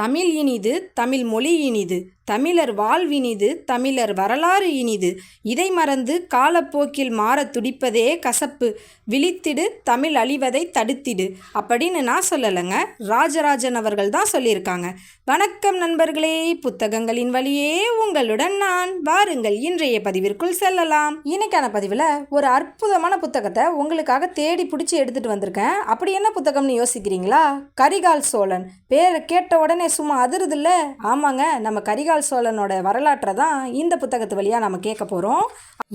தமிழ் இனிது தமிழ் மொழி இனிது. தமிழர் வாழ்வினிது தமிழர் வரலாறு இனிது. இதை மறந்து காலப்போக்கில் மாறத் துடிப்பதே கசப்பு. விழித்திடு தமிழ் அழிவதை தடுத்திடு. அப்படின்னு நான் சொல்லலைங்க. ராஜராஜன் அவர்கள் தான் சொல்லியிருக்காங்க. வணக்கம் நண்பர்களே. புத்தகங்களின் வழியே உங்களுடன் நான். வாருங்கள் இன்றைய பதிவிற்குள் செல்லலாம். இன்னைக்கான பதிவில் ஒரு அற்புதமான புத்தகத்தை உங்களுக்காக தேடி பிடிச்சி எடுத்துகிட்டு வந்திருக்கேன். அப்படி என்ன புத்தகம்னு யோசிக்கிறீங்களா? கரிகால் சோழன். பேரை கேட்ட உடனே சும்மா அதிருதில்ல? ஆமாங்க நம்ம கரிகால் சோழனோட வரலாற்றை தான் இந்த புத்தகத்து வழியாக நம்ம கேட்க போகிறோம்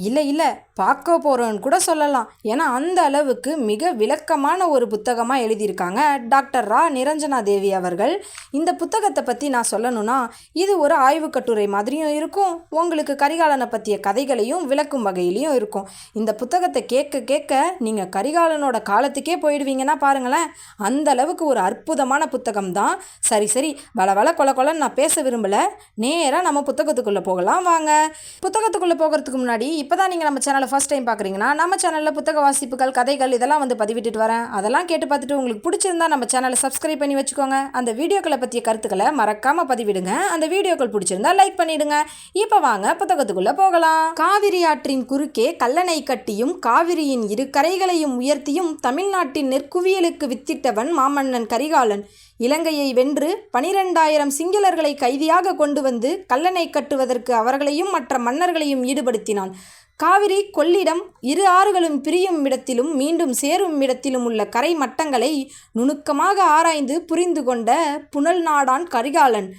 இல்லை இல்லை பார்க்க போகிறோன்னு கூட சொல்லலாம். ஏன்னா அந்த அளவுக்கு மிக விளக்கமான ஒரு புத்தகமாக எழுதியிருக்காங்க டாக்டர் ரா. நிரஞ்சனா தேவி அவர்கள். இந்த புத்தகத்தை பற்றி நான் சொல்லணும்னா இது ஒரு ஆய்வு கட்டுரை மாதிரியும் இருக்கும். உங்களுக்கு கரிகாலனை பற்றிய கதைகளையும் விளக்கும் வகையிலையும் இருக்கும். இந்த புத்தகத்தை கேட்க கேட்க நீங்கள் கரிகாலனோட காலத்துக்கே போயிடுவீங்கன்னா பாருங்களேன். அந்த அளவுக்கு ஒரு அற்புதமான புத்தகம் தான். சரி சரி வள வள கொல கொலன்னு நான் பேச விரும்பல. நேராக நம்ம புத்தகத்துக்குள்ளே போகலாம். வாங்க. புத்தகத்துக்குள்ளே போகிறதுக்கு முன்னாடி இப்போ தான் நீங்கள் நம்ம சேனலை ஃபஸ்ட் டைம் பார்க்குறீங்கன்னா நம்ம சேனலில் புத்தக வாசிப்புகள் கதைகள் இதெல்லாம் வந்து பதிவிட்டுட்டு வரேன். அதெல்லாம் கேட்டு பார்த்துட்டு உங்களுக்கு பிடிச்சிருந்தா நம்ம சேனலை சப்ஸ்கிரைப் பண்ணி வச்சுக்கோங்க. அந்த வீடியோக்களை பற்றிய கருத்துக்களை மறக்காமல் பதிவிடுங்க. அந்த வீடியோக்கள் பிடிச்சிருந்தா லைக் பண்ணிடுங்க. இப்போ வாங்க புத்தகத்துக்குள்ளே போகலாம். காவிரி ஆற்றின் குறுக்கே கல்லணை கட்டியும் காவிரியின் இரு கரைகளையும் உயர்த்தியும் தமிழ்நாட்டின் நெற்குவியலுக்கு வித்திட்டவன் மாமன்னன் கரிகாலன். இலங்கையை வென்று பனிரெண்டாயிரம் சிங்களர்களை கைதியாக கொண்டு வந்து கல்லணை கட்டுவதற்கு அவர்களையும் மற்ற மன்னர்களையும் ஈடுபடுத்தினான். காவிரி கொள்ளிடம் இரு ஆறுகளும் பிரியும் இடத்திலும் மீண்டும் சேரும் இடத்திலும் உள்ள கரை மட்டங்களை நுணுக்கமாக ஆராய்ந்து புரிந்து கொண்ட புனல் நாடான் கரிகாலன்.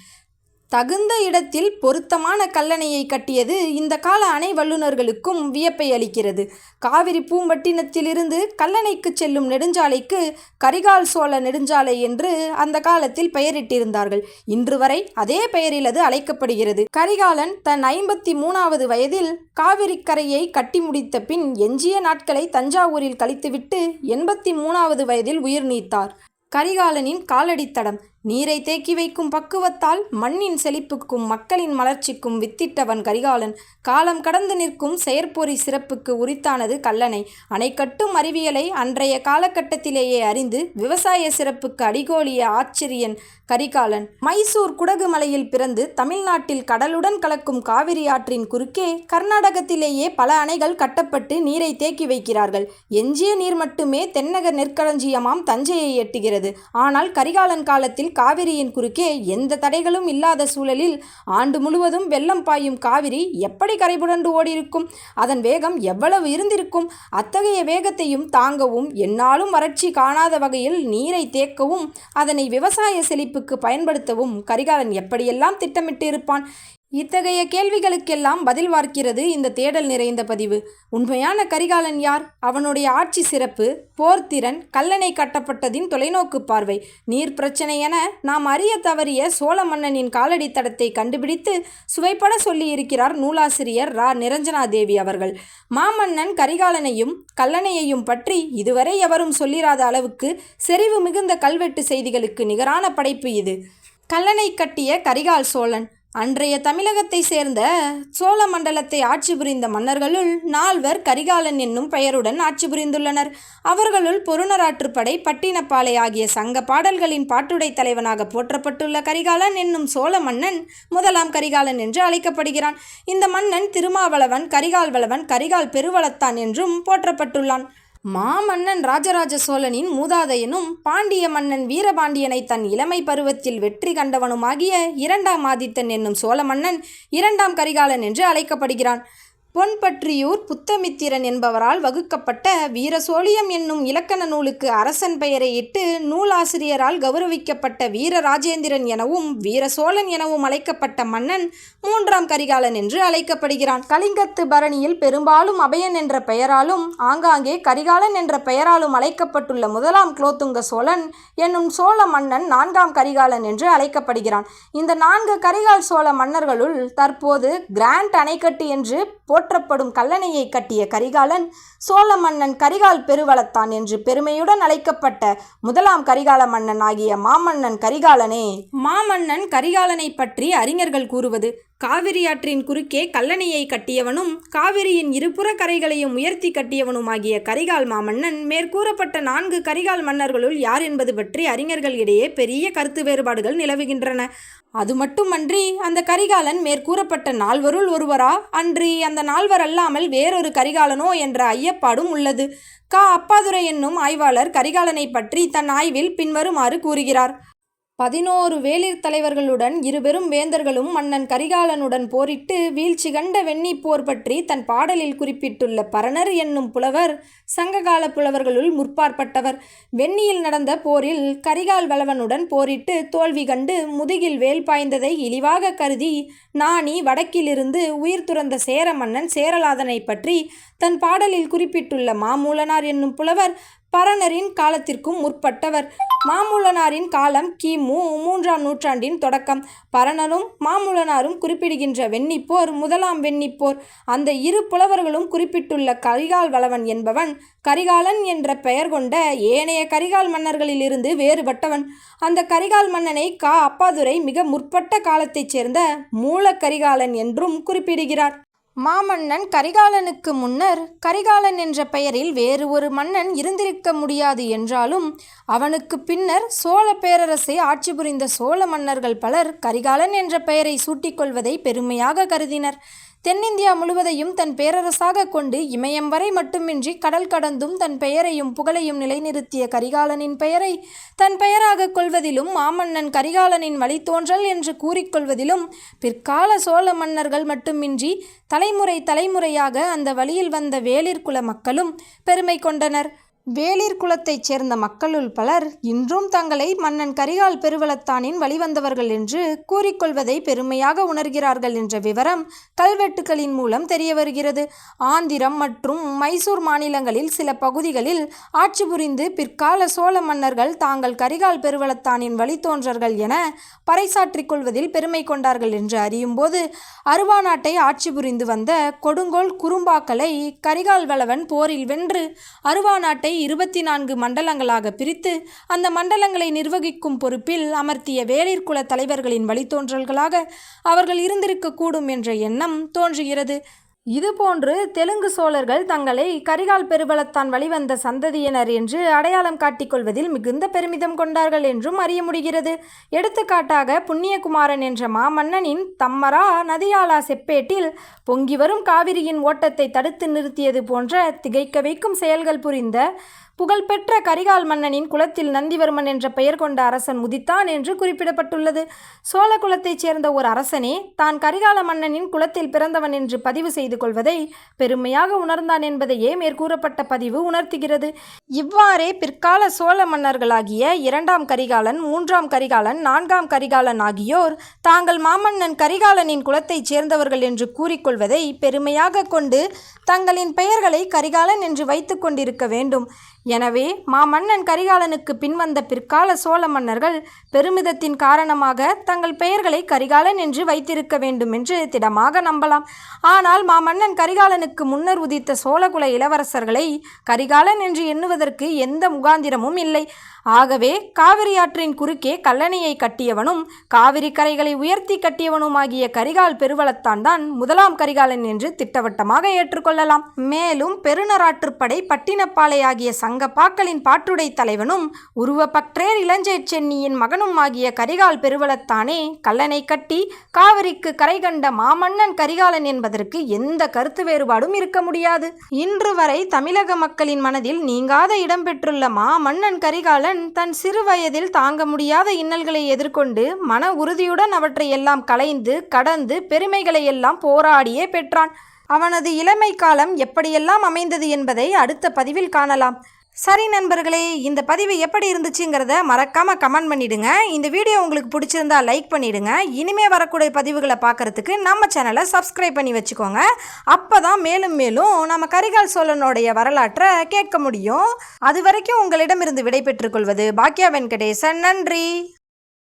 தகுந்த இடத்தில் பொருத்தமான கல்லணையை கட்டியது இந்த கால அணை வல்லுநர்களுக்கும் வியப்பை அளிக்கிறது. காவிரி பூம்பட்டினத்திலிருந்து கல்லணைக்கு செல்லும் நெடுஞ்சாலைக்கு கரிகால் சோழ நெடுஞ்சாலை என்று அந்த காலத்தில் பெயரிட்டிருந்தார்கள். இன்று வரை அதே பெயரில் அது அழைக்கப்படுகிறது. கரிகாலன் தன் ஐம்பத்தி மூணாவது வயதில் காவிரி கரையை கட்டி முடித்த பின் எஞ்சிய நாட்களை தஞ்சாவூரில் கழித்துவிட்டு எண்பத்தி மூணாவது வயதில் உயிர் நீத்தார். கரிகாலனின் காலடித்தடம் நீரை தேக்கி வைக்கும் பக்குவத்தால் மண்ணின் செழிப்புக்கும் மக்களின் மலர்ச்சிக்கும் வித்திட்டவன் கரிகாலன். காலம் கடந்து நிற்கும் செயற்பொறி சிறப்புக்கு உரித்தானது கல்லணை. அணை கட்டும் அறிவியலை அன்றைய காலகட்டத்திலேயே அறிந்து விவசாய சிறப்புக்கு அடிகோலிய ஆச்சரியன் கரிகாலன். மைசூர் குடகு மலையில் பிறந்து தமிழ்நாட்டில் கடலுடன் கலக்கும் காவிரி ஆற்றின் குறுக்கே கர்நாடகத்திலேயே பல அணைகள் கட்டப்பட்டு நீரை தேக்கி வைக்கிறார்கள். எஞ்சிய நீர் மட்டுமே தென்னக நெற்களஞ்சியமாம் தஞ்சையை எட்டுகிறது. ஆனால் கரிகாலன் காலத்தில் காவிரியின் குறுக்கே எந்த தடைகளும் இல்லாத சூழலில் ஆண்டு முழுவதும் வெள்ளம் பாயும் காவிரி எப்படி கரைபுரண்டு ஓடியிருக்கும்? அதன் வேகம் எவ்வளவு இருந்திருக்கும்? அத்தகைய வேகத்தையும் தாங்கவும் என்னாலும் வறட்சி காணாத வகையில் நீரை தேக்கவும் அதனை விவசாய செழிப்புக்கு பயன்படுத்தவும் கரிகாலன் எப்படியெல்லாம் திட்டமிட்டு இருப்பான் இத்தகைய கேள்விகளுக்கெல்லாம் பதில் பார்க்கிறது இந்த தேடல் நிறைந்த பதிவு. உண்மையான கரிகாலன் யார்? அவனுடைய ஆட்சி சிறப்பு போர்த்திறன் கல்லணை கட்டப்பட்டதின் தொலைநோக்கு பார்வை. நீர் பிரச்சனை என நாம் அறிய தவறிய சோழ மன்னனின் காலடி தடத்தை கண்டுபிடித்து சுவைப்பட சொல்லியிருக்கிறார் நூலாசிரியர் ரா. நிரஞ்சனாதேவி அவர்கள். மாமன்னன் கரிகாலனையும் கல்லணையையும் பற்றி இதுவரை எவரும் சொல்லிராத அளவுக்கு செறிவு மிகுந்த கல்வெட்டு செய்திகளுக்கு நிகரான படைப்பு இது. கல்லணை கட்டிய கரிகால் சோழன் அன்றைய தமிழகத்தை சேர்ந்த சோழ மண்டலத்தை ஆட்சி புரிந்த மன்னர்களுள் நால்வர் கரிகாலன் என்னும் பெயருடன் ஆட்சி புரிந்துள்ளனர். அவர்களுள் பொருணராற்றுப்படை பட்டினப்பாலை ஆகிய சங்க பாடல்களின் பாட்டுடை தலைவனாக போற்றப்பட்டுள்ள கரிகாலன் என்னும் சோழ மன்னன் முதலாம் கரிகாலன் என்று அழைக்கப்படுகிறான். இந்த மன்னன் திருமாவளவன் கரிகால் வளவன் கரிகால் பெருவளத்தான் என்றும் போற்றப்பட்டுள்ளான். மாமன்னன் ராஜராஜ சோழனின் மூதாதையனும் பாண்டிய மன்னன் வீரபாண்டியனை தன் இளமை பருவத்தில் வெற்றி கண்டவனுமாகிய இரண்டாம் ஆதித்தன் என்னும் சோழ மன்னன் இரண்டாம் கரிகாலன் என்று அழைக்கப்படுகிறான். பொன்பற்றியூர் புத்தமித்திரன் என்பவரால் வகுக்கப்பட்ட வீரசோழியம் என்னும் இலக்கண நூலுக்கு அரசன் பெயரை இட்டு நூலாசிரியரால் கௌரவிக்கப்பட்ட வீரராஜேந்திரன் எனவும் வீரசோழன் எனவும் அழைக்கப்பட்ட மன்னன் மூன்றாம் கரிகாலன் என்று அழைக்கப்படுகிறான். கலிங்கத்து பரணியில் பெரும்பாலும் அபயன் என்ற பெயராலும் ஆங்காங்கே கரிகாலன் என்ற பெயராலும் அழைக்கப்பட்டுள்ள முதலாம் குலோத்துங்க சோழன் என்னும் சோழ மன்னன் நான்காம் கரிகாலன் என்று அழைக்கப்படுகிறான். இந்த நான்கு கரிகால் சோழ மன்னர்களுள் தற்போது கிராண்ட் அணைக்கட்டு என்று போற்றப்படும் கல்லணையை கட்டிய கரிகாலன் சோழ மன்னன் கரிகால் பெருவளத்தான் என்று பெருமையுடன் அழைக்கப்பட்ட முதலாம் கரிகால மன்னன் ஆகிய மாமன்னன் கரிகாலனே. மாமன்னன் கரிகாலனை பற்றி அறிஞர்கள் கூறுவது காவிரி ஆற்றின் குறுக்கே கல்லணையை கட்டியவனும் காவிரியின் இருபுற கரைகளையும் உயர்த்தி கட்டியவனுமாகிய கரிகால் மாமன்னன் மேற்கூறப்பட்ட நான்கு கரிகால் மன்னர்களுள் யார் என்பது பற்றி அறிஞர்கள் இடையே பெரிய கருத்து வேறுபாடுகள் நிலவுகின்றன. அது மட்டுமன்றி அந்த கரிகாலன் மேற்கூறப்பட்ட நால்வருள் ஒருவரா? அன்றி அந்த நால்வர் அல்லாமல் வேறொரு கரிகாலனோ என்ற ஐயப்பாடும் உள்ளது. கா. அப்பாதுரை என்னும் ஆய்வாளர் கரிகாலனை பற்றி தன் ஆய்வில் பின்வருமாறு கூறுகிறார். பதினோரு வேளிர் தலைவர்களுடன் இருபெரும் வேந்தர்களும் மன்னன் கரிகாலனுடன் போரிட்டு வீழ்ச்சி கண்ட வெண்ணி போர் பற்றி தன் பாடலில் குறிப்பிட்டுள்ள பரணர் என்னும் புலவர் சங்ககால புலவர்களுள் முற்பாற்பட்டவர். வெண்ணியில் நடந்த போரில் கரிகால் வளவனுடன் போரிட்டு தோல்வி கண்டு முதுகில் வேல் பாய்ந்ததை இழிவாக கருதி நாணி வடக்கிலிருந்து உயிர் துறந்த சேர மன்னன் சேரலாதனை பற்றி தன் பாடலில் குறிப்பிட்டுள்ள மாமூலனார் என்னும் புலவர் பரணரின் காலத்திற்கும் முற்பட்டவர். மாமூலனாரின் காலம் கிமு மூன்றாம் நூற்றாண்டின் தொடக்கம். பரணரும் மாமூலனாரும் குறிப்பிடுகின்ற வெண்ணிப்போர் முதலாம் வெண்ணிப்போர். அந்த இரு புலவர்களும் குறிப்பிட்டுள்ள கரிகால் வளவன் என்பவன் கரிகாலன் என்ற பெயர் கொண்ட ஏனைய கரிகால் மன்னர்களிலிருந்து வேறுபட்டவன். அந்த கரிகால் மன்னனை கா. அப்பாதுரை மிக முற்பட்ட காலத்தைச் சேர்ந்த மூல கரிகாலன் என்றும் குறிப்பிடுகிறார். மாமன்னன் கரிகாலனுக்கு முன்னர் கரிகாலன் என்ற பெயரில் வேறு ஒரு மன்னன் இருந்திருக்க முடியாது என்றாலும் அவனுக்கு பின்னர் சோழ பேரரசை ஆட்சி புரிந்த சோழ மன்னர்கள் பலர் கரிகாலன் என்ற பெயரை சூட்டிக்கொள்வதை பெருமையாக கருதினர். தென்னிந்தியா முழுவதையும் தன் பேரரசாக கொண்டு இமயம் வரை மட்டுமின்றி கடல் கடந்தும் தன் பெயரையும் புகழையும் நிலைநிறுத்திய கரிகாலனின் பெயரை தன் பெயராக கொள்வதிலும் மாமன்னன் கரிகாலனின் வழித்தோன்றல் என்று கூறிக்கொள்வதிலும் பிற்கால சோழ மன்னர்கள் மட்டுமின்றி தலைமுறை தலைமுறையாக அந்த வழியில் வந்த வேளிற்குல மக்களும் பெருமை கொண்டனர். வேளிர் குலத்தைச் சேர்ந்த மக்களுள் பலர் இன்றும் தங்களை மன்னன் கரிகால் பெருவளத்தானின் வழிவந்தவர்கள் என்று கூறிக்கொள்வதை பெருமையாக உணர்கிறார்கள் என்ற விவரம் கல்வெட்டுகளின் மூலம் தெரிய வருகிறது. ஆந்திரம் மற்றும் மைசூர் மாநிலங்களில் சில பகுதிகளில் ஆட்சி புரிந்து பிற்கால சோழ மன்னர்கள் தாங்கள் கரிகால் பெருவளத்தானின் வழித்தோன்றர்கள் என பறைசாற்றிக் கொள்வதில் பெருமை கொண்டார்கள் என்று அறியும்போது அருவா நாட்டை ஆட்சி புரிந்து வந்த கொடுங்கோல் குறும்பாக்களை கரிகால் வளவன் போரில் வென்று அருவா நாட்டை இருபத்தி நான்கு மண்டலங்களாக பிரித்து அந்த மண்டலங்களை நிர்வகிக்கும் பொறுப்பில் அமர்த்திய வேளிர் குல தலைவர்களின் வழித்தோன்றல்களாக அவர்கள் இருந்திருக்கக்கூடும் என்ற எண்ணம் தோன்றுகிறது. இதுபோன்று தெலுங்கு சோழர்கள் தங்களை கரிகால் பெருவளத்தான் வழிவந்த சந்ததியினர் என்று அடையாளம் காட்டிக்கொள்வதில் மிகுந்த பெருமிதம் கொண்டார்கள் என்றும் அறிய முடிகிறது. எடுத்துக்காட்டாக புண்ணியகுமாரன் என்ற மாமன்னனின் தம்மரா நதியாலா செப்பேட்டில் பொங்கி வரும் காவிரியின் ஓட்டத்தை தடுத்து நிறுத்தியது போன்ற திகைக்க வைக்கும் செயல்கள் புரிந்த புகழ்பெற்ற கரிகால் மன்னனின் குலத்தில் நந்திவர்மன் என்ற பெயர் கொண்ட அரசன் உதித்தான் என்று குறிப்பிடப்பட்டுள்ளது. சோழ குலத்தைச் சேர்ந்த ஒரு அரசனே தான் கரிகால மன்னனின் குலத்தில் பிறந்தவன் என்று பதிவு செய்து கொள்வதை பெருமையாக உணர்ந்தான் என்பதையே மேற்கூறப்பட்ட பதிவு உணர்த்துகிறது. இவ்வாறே பிற்கால சோழ மன்னர்களாகிய இரண்டாம் கரிகாலன் மூன்றாம் கரிகாலன் நான்காம் கரிகாலன் ஆகியோர் தாங்கள் மாமன்னன் கரிகாலனின் குலத்தைச் சேர்ந்தவர்கள் என்று கூறிக்கொள்வதை பெருமையாக கொண்டு தங்களின் பெயர்களை கரிகாலன் என்று வைத்து கொண்டிருக்க வேண்டும். எனவே மாமன்னன் கரிகாலனுக்கு பின்வந்த பிற்கால சோழ மன்னர்கள் பெருமிதத்தின் காரணமாக தங்கள் பெயர்களை கரிகாலன் என்று வைத்திருக்க வேண்டும் என்று திடமாக நம்பலாம். ஆனால் மாமன்னன் கரிகாலனுக்கு முன்னர் உதித்த சோழகுல இளவரசர்களை கரிகாலன் என்று எண்ணுவதற்கு எந்த முகாந்திரமும் இல்லை. ஆகவே காவிரி ஆற்றின் குறுக்கே கல்லணையை கட்டியவனும் காவிரி கரைகளை உயர்த்தி கட்டியவனுமாகிய கரிகால் பெருவளத்தான் தான் முதலாம் கரிகாலன் என்று திட்டவட்டமாக ஏற்றுக்கொள்ளலாம். மேலும் பெருநராற்றுப்படை பட்டினப்பாலை ஆகிய சங்கப்பாக்களின் பாட்டுடை தலைவனும் உருவப்பற்றேர் இளஞ்சேட் சென்னியின் மகனும் ஆகிய கரிகால் பெருவளத்தானே கல்லனை கட்டி காவிரிக்கு கரை கண்ட மாமன்னன் கரிகாலன் என்பதற்கு எந்த கருத்து வேறுபாடும் இருக்க முடியாது. இன்று வரை தமிழக மக்களின் மனதில் நீங்காத இடம் பெற்றுள்ள மாமன்னன் கரிகாலன் தன் சிறு வயதில் தாங்க முடியாத இன்னல்களை எதிர்கொண்டு மன உறுதியுடன் அவற்றை எல்லாம் கலைந்து கடந்து பெருமைகளை எல்லாம் போராடியே பெற்றான். அவனது இளமை காலம் எப்படியெல்லாம் அமைந்தது என்பதை அடுத்த பதிவில் காணலாம். சரி நண்பர்களே இந்த பதிவு எப்படி இருந்துச்சுங்கிறத மறக்காமல் கமெண்ட் பண்ணிடுங்க. இந்த வீடியோ உங்களுக்கு பிடிச்சிருந்தா லைக் பண்ணிடுங்க. இனிமே வரக்கூடிய பதிவுகளை பார்க்குறதுக்கு நம்ம சேனலை சப்ஸ்கிரைப் பண்ணி வச்சுக்கோங்க. அப்போ தான் மேலும் மேலும் நம்ம கரிகால் சோழனுடைய வரலாற்றை கேட்க முடியும். அது வரைக்கும் உங்களிடமிருந்து விடைபெற்றுக் கொள்வது பாக்கியா வெங்கடேசன். நன்றி.